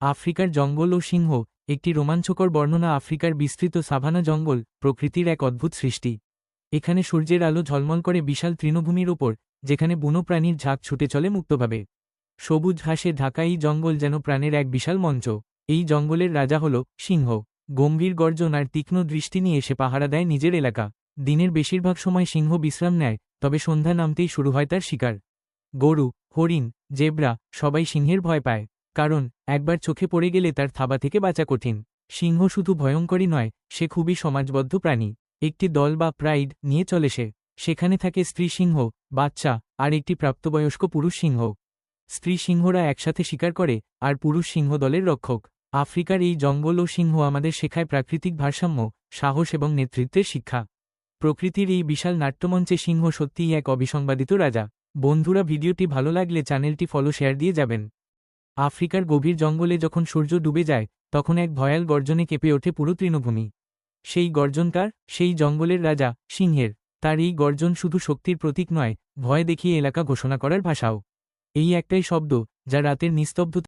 আফ্রিকার জঙ্গল ও সিংহ, একটি রোমাঞ্চকর বর্ণনা আফ্রিকার বিস্তৃত সাভানা জঙ্গল, প্রকৃতির এক অদ্ভুত সৃষ্টি। এখানে সূর্যের আলো ঝলমল করে বিশাল তৃণভূমির ওপর, যেখানে বুনো প্রাণীর ঝাঁক ছুটে চলে মুক্তভাবে। সবুজ ঘাসে ঢাকা এই জঙ্গল যেন প্রাণের এক বিশাল মঞ্চ। এই জঙ্গলের রাজা হল সিংহ। গম্ভীর গর্জন আর তীক্ষ্ণ দৃষ্টি নিয়ে সে পাহারা দেয় নিজের এলাকা। দিনের বেশিরভাগ সময় সিংহ বিশ্রাম নেয়, তবে সন্ধ্যা নামতেই শুরু হয় তার শিকার। গরু, হরিণ, জেব্রা সবাই সিংহের ভয় পায়। কারণ, একবার চোখে পড়ে গেলে তার থাবা থেকে বাঁচা কঠিন। সিংহ শুধু ভয়ঙ্করই নয়, সে খুবই সমাজবদ্ধ প্রাণী। একটি দল বা প্রাইড নিয়ে চলে সে। সেখানে থাকে স্ত্রী সিংহ, বাচ্চা, আর একটি প্রাপ্তবয়স্ক পুরুষ সিংহ। স্ত্রী সিংহরা একসাথে শিকার করে, আর পুরুষ সিংহ দলের রক্ষক। আফ্রিকার এই জঙ্গল ও সিংহ আমাদের শেখায় প্রাকৃতিক ভারসাম্য, সাহস এবং নেতৃত্বের শিক্ষা। প্রকৃতির এই বিশাল নাট্যমঞ্চে সিংহ সত্যিই এক অবিসংবাদিত রাজা। বন্ধুরা, ভিডিওটি ভালো লাগলে চ্যানেলটি ফলো, শেয়ার দিয়ে যাবেন। আফ্রিকার গভীর জঙ্গলে যখন সূর্য ডুবে যায়, তখন এক ভয়াল গর্জনে কেঁপে ওঠে পুরো তৃণভূমি। সেই গর্জনকার সেই জঙ্গলের রাজা, সিংহের। তার এই গর্জন শুধু শক্তির প্রতীক নয়, ভয় দেখিয়ে এলাকা ঘোষণা করার ভাষাও। এই একটাই শব্দ, যা রাতের নিস্তব্ধতা